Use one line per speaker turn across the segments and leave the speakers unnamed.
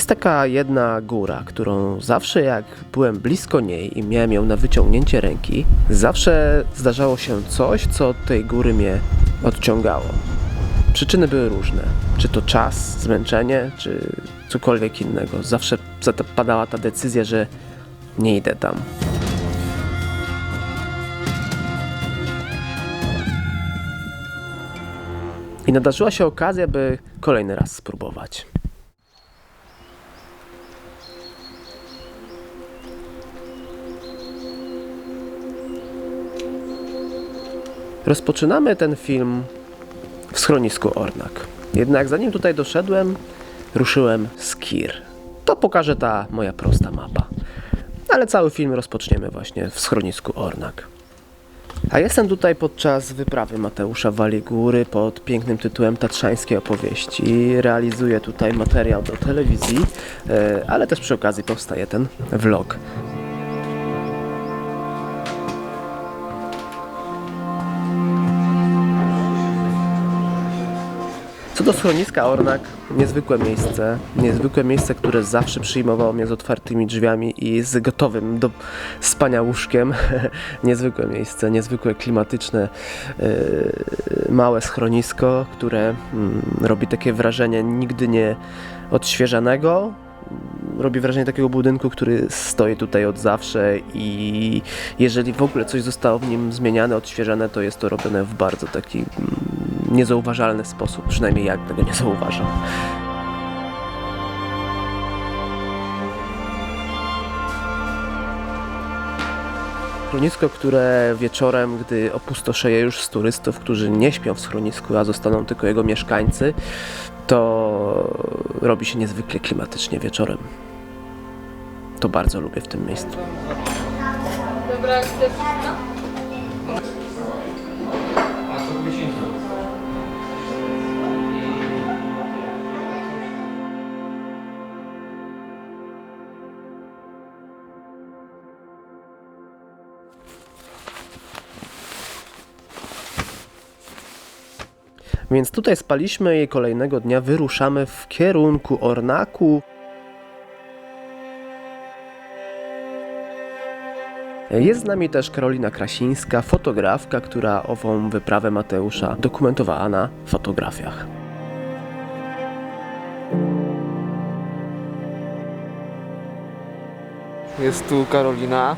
Jest taka jedna góra, którą zawsze jak byłem blisko niej i miałem ją na wyciągnięcie ręki, zawsze zdarzało się coś, co od tej góry mnie odciągało. Przyczyny były różne. Czy to czas, zmęczenie, czy cokolwiek innego. Zawsze zapadała ta decyzja, że nie idę tam. I nadarzyła się okazja, by kolejny raz spróbować. Rozpoczynamy ten film w schronisku Ornak. Jednak zanim tutaj doszedłem, ruszyłem z Kir. To pokaże ta moja prosta mapa. Ale cały film rozpoczniemy właśnie w schronisku Ornak. A jestem tutaj podczas wyprawy Mateusza Wali Góry pod pięknym tytułem Tatrzańskie opowieści. Realizuję tutaj materiał do telewizji, e, ale też przy okazji powstaje ten vlog. Co do schroniska Ornak, niezwykłe miejsce. Niezwykłe miejsce, które zawsze przyjmowało mnie z otwartymi drzwiami i z gotowym do spania łóżkiem. niezwykłe miejsce, niezwykłe klimatyczne, yy, małe schronisko, które mm, robi takie wrażenie nigdy nie odświeżanego. Robi wrażenie takiego budynku, który stoi tutaj od zawsze i jeżeli w ogóle coś zostało w nim zmieniane, odświeżane, to jest to robione w bardzo taki mm, niezauważalny sposób. Przynajmniej ja tego nie zauważam. Schronisko, które wieczorem, gdy opustoszeje już z turystów, którzy nie śpią w schronisku, a zostaną tylko jego mieszkańcy, to robi się niezwykle klimatycznie wieczorem. To bardzo lubię w tym miejscu.
Dobra,
Więc tutaj spaliśmy i kolejnego dnia wyruszamy w kierunku Ornaku. Jest z nami też Karolina Krasińska, fotografka, która ową wyprawę Mateusza dokumentowała na fotografiach.
Jest tu Karolina.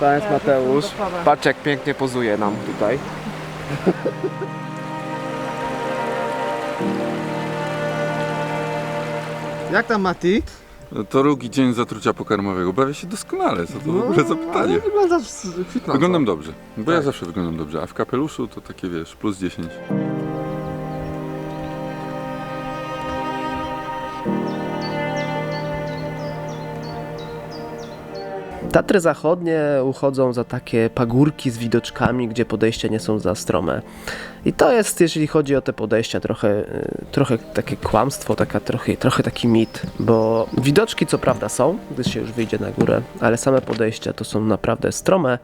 Tam jest Mateusz. Patrz jak pięknie pozuje nam tutaj. Jak tam Mati?
No To drugi dzień zatrucia pokarmowego. Bawię się doskonale, co to w ogóle za pytanie.
No, wyglądasz kwitnąco.
Wyglądam dobrze, bo ja
Tak.
zawsze wyglądam dobrze, a w kapeluszu to takie wiesz, plus 10.
Tatry Zachodnie uchodzą za takie pagórki z widoczkami, gdzie podejścia nie są za strome. I to jest, jeżeli chodzi o te podejścia, trochę, y, trochę takie kłamstwo, taka, trochę, trochę taki mit, bo widoczki co prawda są, gdy się już wyjdzie na górę, ale same podejścia to są naprawdę strome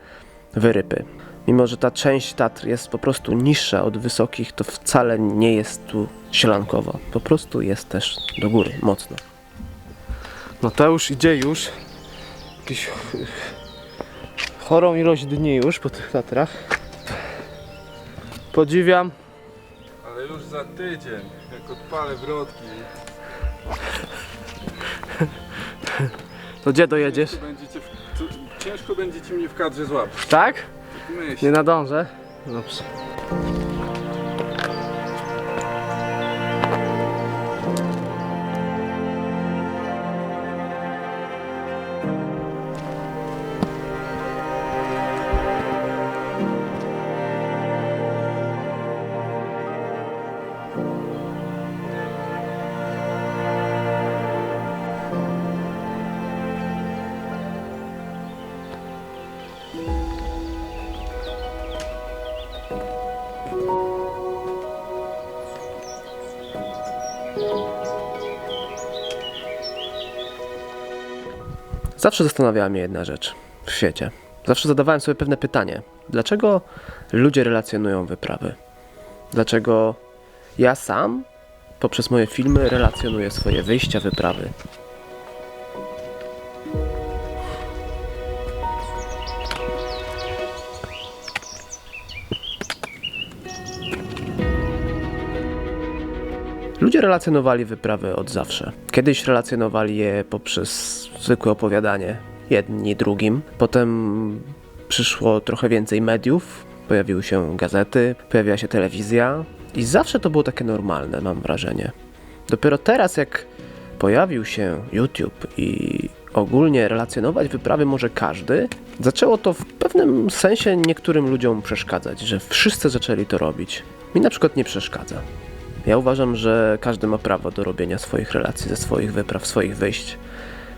wyrypy. Mimo, że ta część Tatr jest po prostu niższa od wysokich, to wcale nie jest tu sielankowo. Po prostu jest też do góry, mocno.
Mateusz idzie już. Jakieś ch- chorą ilość dni już po tych Tatrach. Podziwiam.
Ale już za tydzień, jak odpalę wrotki,
To gdzie dojedziesz?
ciężko będziecie, w, tu, ciężko będziecie mnie w kadrze złapać.
Tak? Nie nadążę? Dobrze.
Zawsze zastanawiała mnie jedna rzecz w świecie. Zawsze zadawałem sobie pewne pytanie: dlaczego ludzie relacjonują wyprawy? Dlaczego ja sam poprzez moje filmy relacjonuję swoje wyjścia, wyprawy? Ludzie relacjonowali wyprawy od zawsze. Kiedyś relacjonowali je poprzez zwykłe opowiadanie, jedni drugim. Potem przyszło trochę więcej mediów, pojawiły się gazety, pojawiła się telewizja i zawsze to było takie normalne, mam wrażenie. Dopiero teraz, jak pojawił się YouTube i ogólnie relacjonować wyprawy może każdy, zaczęło to w pewnym sensie niektórym ludziom przeszkadzać, że wszyscy zaczęli to robić. Mi na przykład nie przeszkadza. Ja uważam, że każdy ma prawo do robienia swoich relacji, ze swoich wypraw, swoich wyjść.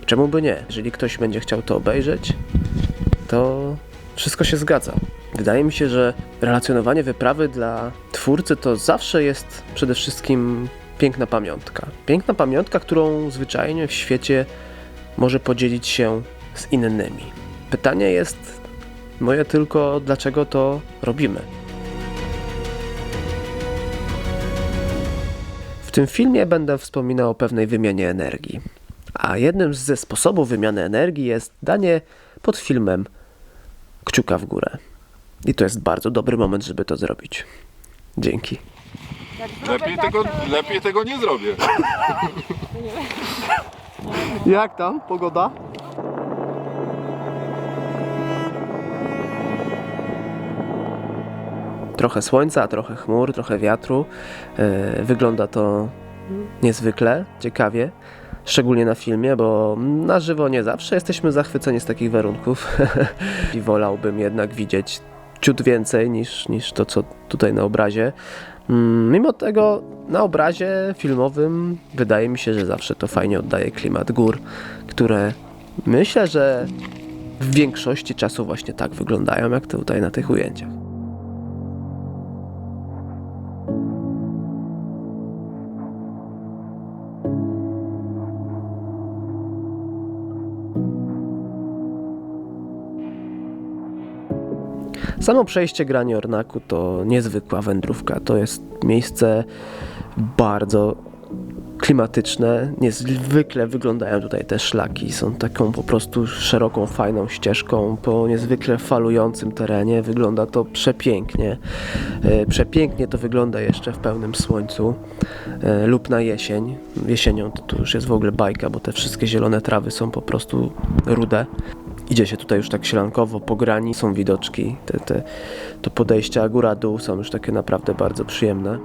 Czemu by nie? Jeżeli ktoś będzie chciał to obejrzeć, to wszystko się zgadza. Wydaje mi się, że relacjonowanie wyprawy dla twórcy to zawsze jest przede wszystkim piękna pamiątka. Piękna pamiątka, którą zwyczajnie w świecie może podzielić się z innymi. Pytanie jest moje tylko, dlaczego to robimy. W tym filmie będę wspominał o pewnej wymianie energii. A jednym ze sposobów wymiany energii jest danie pod filmem kciuka w górę. I to jest bardzo dobry moment, żeby to zrobić. Dzięki.
Lepiej tego, lepiej tego nie zrobię.
Jak tam? Pogoda?
Trochę słońca, trochę chmur, trochę wiatru. Yy, Wygląda to niezwykle, ciekawie. Szczególnie na filmie, bo na żywo nie zawsze jesteśmy zachwyceni z takich warunków. I wolałbym jednak widzieć ciut więcej niż, niż to, co tutaj na obrazie. Mm, Mimo tego na obrazie filmowym wydaje mi się, że zawsze to fajnie oddaje klimat gór, które myślę, że w większości czasu właśnie tak wyglądają, jak tutaj na tych ujęciach. Samo przejście Grani Ornaku to niezwykła wędrówka. To jest miejsce bardzo klimatyczne. Niezwykle wyglądają tutaj te szlaki. Są taką po prostu szeroką, fajną ścieżką po niezwykle falującym terenie. Wygląda to przepięknie. E, Przepięknie to wygląda jeszcze w pełnym słońcu e, lub na jesień. Jesienią to, to już jest w ogóle bajka, bo te wszystkie zielone trawy są po prostu rude. Idzie się tutaj już tak sielankowo, po grani są widoczki. Te, te, to podejścia góra-dół są już takie naprawdę bardzo przyjemne.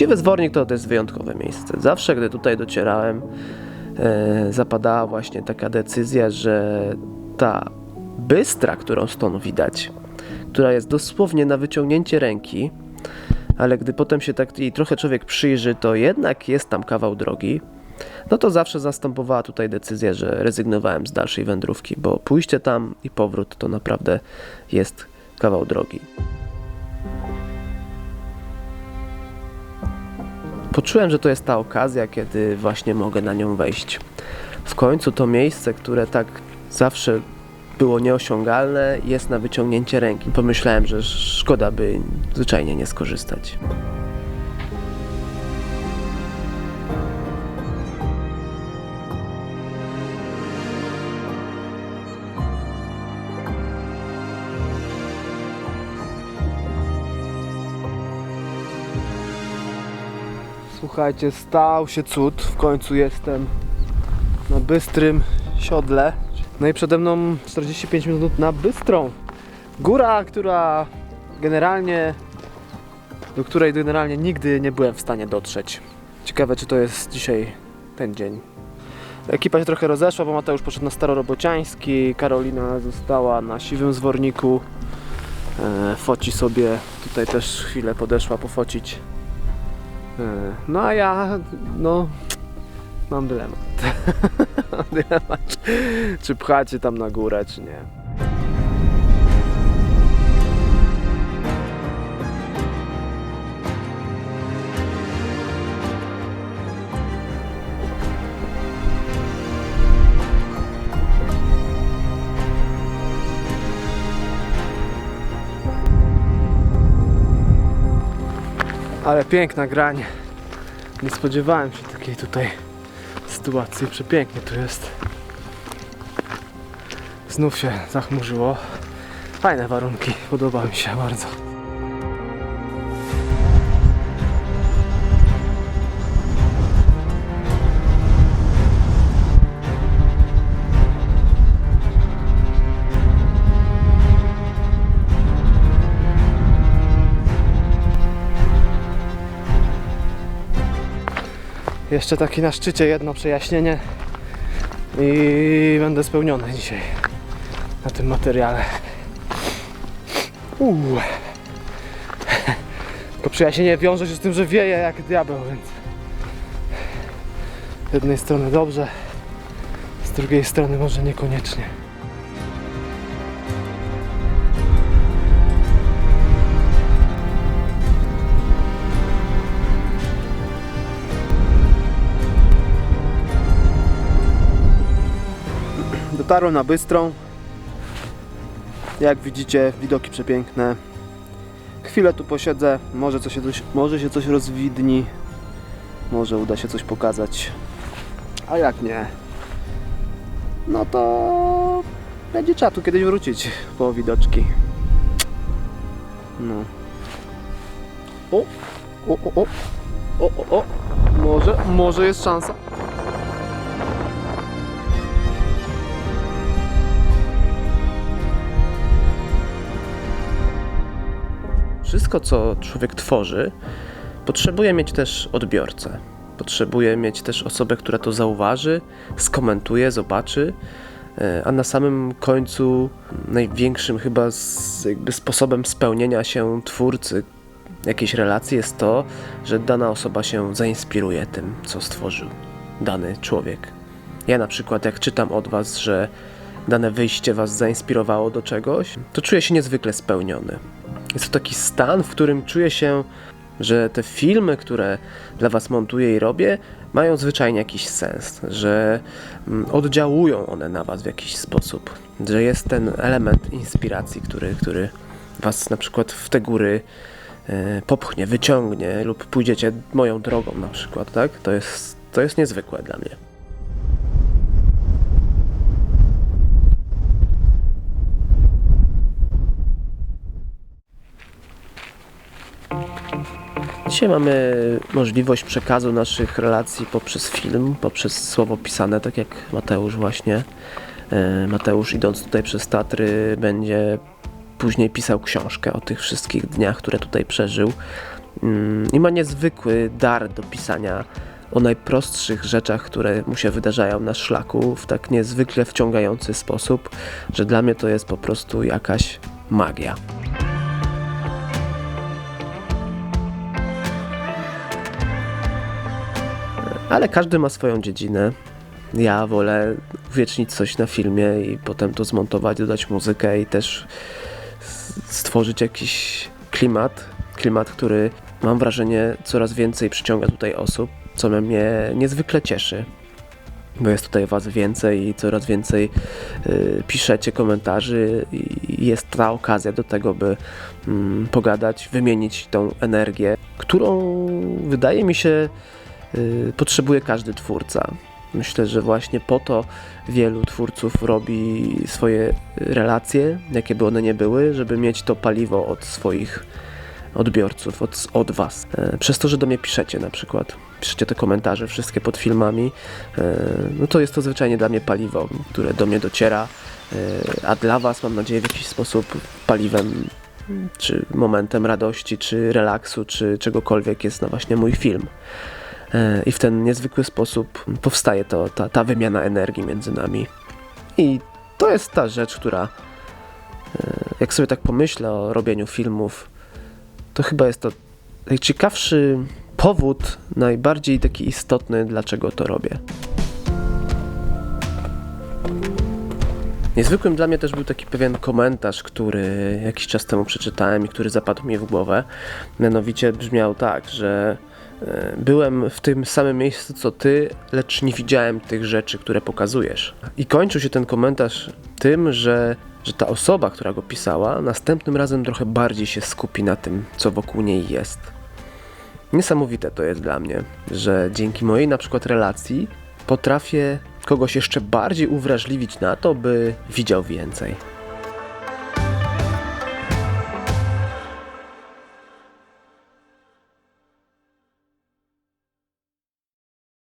Siwy Zwornik to, to jest wyjątkowe miejsce. Zawsze, gdy tutaj docierałem, e, zapadała właśnie taka decyzja, że ta bystra, którą stąd widać, która jest dosłownie na wyciągnięcie ręki, ale gdy potem się tak jej trochę człowiek przyjrzy, to jednak jest tam kawał drogi, no to zawsze zastępowała tutaj decyzja, że rezygnowałem z dalszej wędrówki, bo pójście tam i powrót to naprawdę jest kawał drogi. Poczułem, że to jest ta okazja, kiedy właśnie mogę na nią wejść. W końcu to miejsce, które tak zawsze było nieosiągalne, jest na wyciągnięcie ręki. Pomyślałem, że szkoda by zwyczajnie nie skorzystać.
Słuchajcie, stał się cud. W końcu jestem na bystrym siodle. No i przede mną 45 minut na bystrą. Góra, która generalnie, do której generalnie nigdy nie byłem w stanie dotrzeć. Ciekawe, czy to jest dzisiaj ten dzień. Ekipa się trochę rozeszła, bo Mateusz poszedł na Starorobociański, Karolina została na Siwym Zworniku. E, foci sobie, tutaj też chwilę podeszła pofocić. E, No a ja, no, mam dylemat. mam dylemat, czy, się tam na górę, czy nie. Ale piękna grań. Nie spodziewałem się takiej tutaj sytuacji. Przepięknie tu jest. Znów się zachmurzyło. Fajne warunki, podoba mi się bardzo. Jeszcze taki na szczycie jedno przejaśnienie i będę spełniony dzisiaj na tym materiale. Uuu. Tylko przejaśnienie wiąże się z tym, że wieje jak diabeł, więc z jednej strony dobrze, z drugiej strony może niekoniecznie. Dotarłem na Bystrą. Jak widzicie, widoki przepiękne. Chwilę tu posiedzę, może, coś może się coś rozwidni, może uda się coś pokazać. A jak nie, no to będzie trzeba tu kiedyś wrócić po widoczki. No. O, o, o, o, o, o. Może, może jest szansa.
Wszystko, co człowiek tworzy, potrzebuje mieć też odbiorcę. Potrzebuje mieć też osobę, która to zauważy, skomentuje, zobaczy, e, a na samym końcu największym chyba z, sposobem spełnienia się twórcy jakiejś relacji jest to, że dana osoba się zainspiruje tym, co stworzył dany człowiek. Ja na przykład, jak czytam od Was, że dane wyjście Was zainspirowało do czegoś, to czuję się niezwykle spełniony. Jest to taki stan, w którym czuję się, że te filmy, które dla Was montuję i robię, mają zwyczajnie jakiś sens, że mm, oddziałują one na Was w jakiś sposób, że jest ten element inspiracji, który, który Was na przykład w te góry e, popchnie, wyciągnie lub pójdziecie moją drogą na przykład, tak? To jest, to jest niezwykłe dla mnie. Dzisiaj mamy możliwość przekazu naszych relacji poprzez film, poprzez słowo pisane, tak jak Mateusz właśnie. E, Mateusz idąc tutaj przez Tatry będzie później pisał książkę o tych wszystkich dniach, które tutaj przeżył. Mm, I ma niezwykły dar do pisania o najprostszych rzeczach, które mu się wydarzają na szlaku w tak niezwykle wciągający sposób, że dla mnie to jest po prostu jakaś magia. Ale każdy ma swoją dziedzinę. Ja wolę uwiecznić coś na filmie i potem to zmontować, dodać muzykę i też stworzyć jakiś klimat. Klimat, który mam wrażenie coraz więcej przyciąga tutaj osób, co mnie niezwykle cieszy. Bo jest tutaj Was więcej i coraz więcej y, piszecie komentarzy i jest ta okazja do tego, by mm, pogadać, wymienić tą energię, którą wydaje mi się y, potrzebuje każdy twórca. Myślę, że właśnie po to wielu twórców robi swoje relacje, jakie by one nie były, żeby mieć to paliwo od swoich odbiorców, od, od Was. E, Przez to, że do mnie piszecie na przykład, piszecie te komentarze wszystkie pod filmami, e, no to jest to zwyczajnie dla mnie paliwo, które do mnie dociera, e, a dla Was mam nadzieję w jakiś sposób paliwem czy momentem radości, czy relaksu, czy czegokolwiek jest na właśnie mój film. E, I w ten niezwykły sposób powstaje to, ta, ta wymiana energii między nami. I to jest ta rzecz, która, e, jak sobie tak pomyślę o robieniu filmów, to chyba jest to najciekawszy powód, najbardziej taki istotny, dlaczego to robię. Niezwykłym dla mnie też był taki pewien komentarz, który jakiś czas temu przeczytałem i który zapadł mi w głowę. Mianowicie brzmiał tak, że byłem w tym samym miejscu co ty, lecz nie widziałem tych rzeczy, które pokazujesz. I kończył się ten komentarz tym, że, że ta osoba, która go pisała, następnym razem trochę bardziej się skupi na tym, co wokół niej jest. Niesamowite to jest dla mnie, że dzięki mojej na przykład relacji potrafię kogoś jeszcze bardziej uwrażliwić na to, by widział więcej.